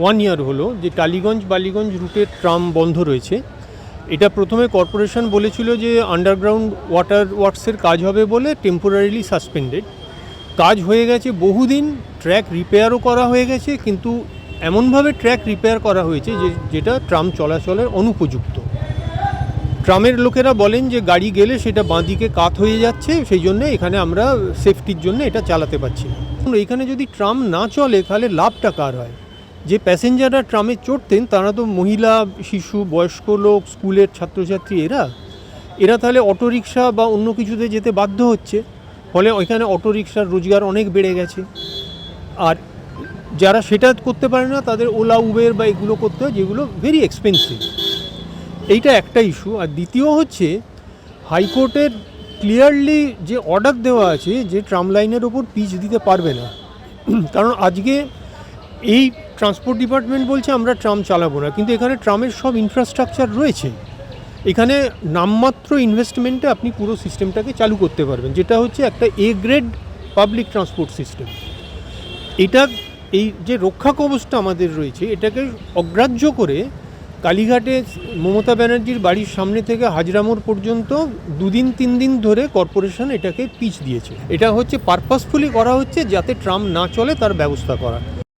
One year হলো যে টালিগঞ্জ বালিগঞ্জ রুটের ট্রাম বন্ধ রয়েছে। এটা প্রথমে কর্পোরেশন বলেছিল যে আন্ডারগ্রাউন্ড ওয়াটার ওয়ার্কসের কাজ হবে বলে টেম্পোরারিলি সাসপেন্ডেড কাজ হয়ে গেছে বহুদিন ট্র্যাক রিপেয়ারও করা হয়ে গেছে, কিন্তু এমনভাবে ট্র্যাক রিপেয়ার করা হয়েছে যে যেটা ট্রাম চলাচলের অনুপযুক্ত। ট্রামের লোকেরা বলেন যে গাড়ি গেলে সেটা বাঁদিকে কাত হয়ে যাচ্ছে, সেই জন্য এখানে আমরা সেফটির জন্য এটা চালাতে পারছি এখানে যদি ট্রাম না চলে, তাহলে লাভটা কার হয়? যে প্যাসেঞ্জাররা ট্রামে চড়তেন, তারা তো মহিলা, শিশু, বয়স্ক লোক, স্কুলের ছাত্রছাত্রী, এরা। এরা তাহলে অটোরিকশা বা অন্য কিছুতে যেতে বাধ্য হচ্ছে। ফলে ওইখানে অটোরিকশার রোজগার অনেক বেড়ে গেছে। আর যারা সেটা করতে পারে না, তাদের ওলা, উবের বা এগুলো করতে হয়, যেগুলো ভেরি এক্সপেন্সিভ এইটা একটা ইস্যু আর দ্বিতীয় হচ্ছে, হাইকোর্টের ক্লিয়ারলি যে অর্ডার দেওয়া আছে, যে ট্রাম লাইনের ওপর পিচ দিতে পারবে না। কারণ আজকে এই ট্রান্সপোর্ট ডিপার্টমেন্ট বলছে আমরা ট্রাম চালাবো না, কিন্তু এখানে ট্রামের সব ইনফ্রাস্ট্রাকচার রয়েছে। এখানে নামমাত্র ইনভেস্টমেন্টে আপনি পুরো সিস্টেমটাকে চালু করতে পারবেন, যেটা হচ্ছে একটা A grade public transport system এটা এই যে রক্ষা কবচটা আমাদের রয়েছে, এটাকে অগ্রাহ্য করে কালীঘাটে মমতা ব্যানার্জির বাড়ির সামনে থেকে হাজরামোড় পর্যন্ত দুদিন, তিন দিন ধরে কর্পোরেশন এটাকে পিচ দিয়েছে। এটা হচ্ছে পারপাসফুলি করা হচ্ছে যাতে ট্রাম না চলে, তার ব্যবস্থা করা।